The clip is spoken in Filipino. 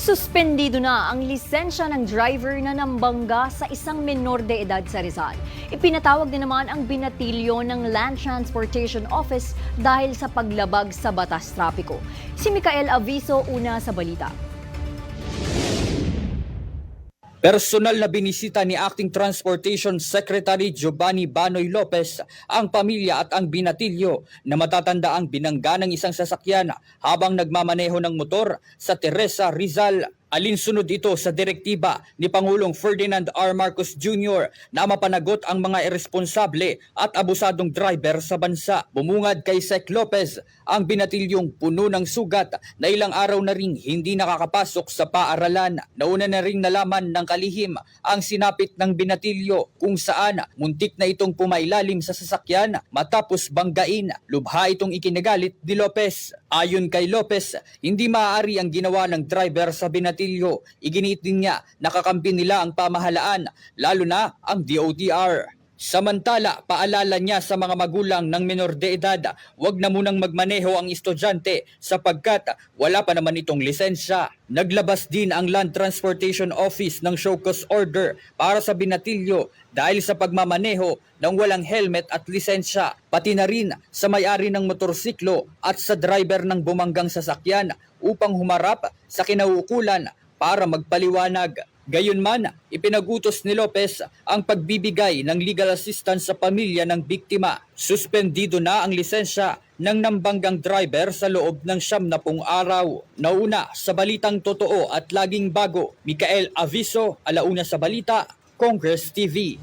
Suspendido na ang lisensya ng driver na nambangga sa isang menor de edad sa Rizal. Ipinatawag din naman ang binatilyo ng Land Transportation Office dahil sa paglabag sa batas trapiko. Si Mikael Aviso una sa balita. Personal na binisita ni Acting Transportation Secretary Giovanni Banoy Lopez ang pamilya at ang binatilyo na matatanda ang binangga ng isang sasakyan habang nagmamaneho ng motor sa Teresa Rizal. Alinsunod ito sa direktiba ni Pangulong Ferdinand R. Marcos Jr. na mapanagot ang mga irresponsable at abusadong driver sa bansa. Bumungad kay Sec Lopez ang binatilyong puno ng sugat na ilang araw na ring hindi nakakapasok sa paaralan. Nauna na ring nalaman ng kalihim ang sinapit ng binatilyo kung saan muntik na itong pumailalim sa sasakyan matapos banggain. Lubha itong ikinagalit ni Lopez. Ayon kay Lopez, hindi maaari ang ginawa ng driver sa binatilyo. Iginiit din niya nakakampi nila ang pamahalaan, lalo na ang DOTR. Samantala, paalala niya sa mga magulang ng menor de edad, huwag na munang magmaneho ang estudyante sapagkat wala pa naman itong lisensya. Naglabas din ang Land Transportation Office ng show cause order para sa binatilyo dahil sa pagmamaneho ng walang helmet at lisensya, pati na rin sa may-ari ng motorsiklo at sa driver ng bumanggang sasakyan upang humarap sa kinauukulan para magpaliwanag. Gayunman, ipinagutos ni Lopez ang pagbibigay ng legal assistance sa pamilya ng biktima. Suspendido na ang lisensya ng nambanggang driver sa loob ng siyam na pung araw. Nauna sa balitang totoo at laging bago, Mikael Aviso, alauna sa balita, Congress TV.